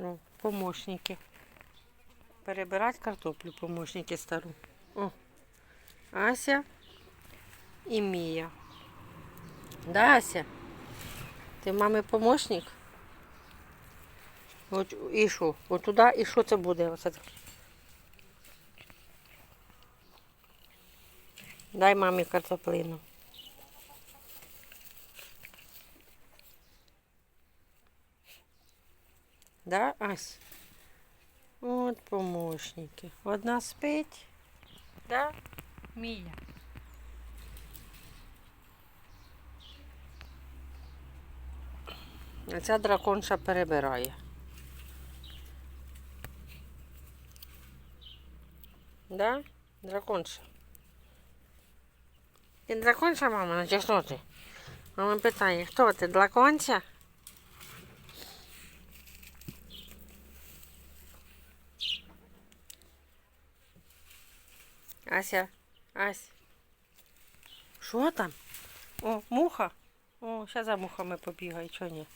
Ну, помощники. Перебирати картоплю, помощники стару. О, Ася і Мія. Да, Ася? Ти мами помощник? От, і що? От туди, і що це буде? Оце? Дай мамі картоплину. Да, Ась? От помощники. Одна спить. Да? Мія. А ця драконша перебирає. Да? Драконша. Ти драконша, мама, чи хто ти? Мама питає, хто ти, драконця? Ася, Ась. Що там? О, муха. О, зараз за мухами побігає, чого ні?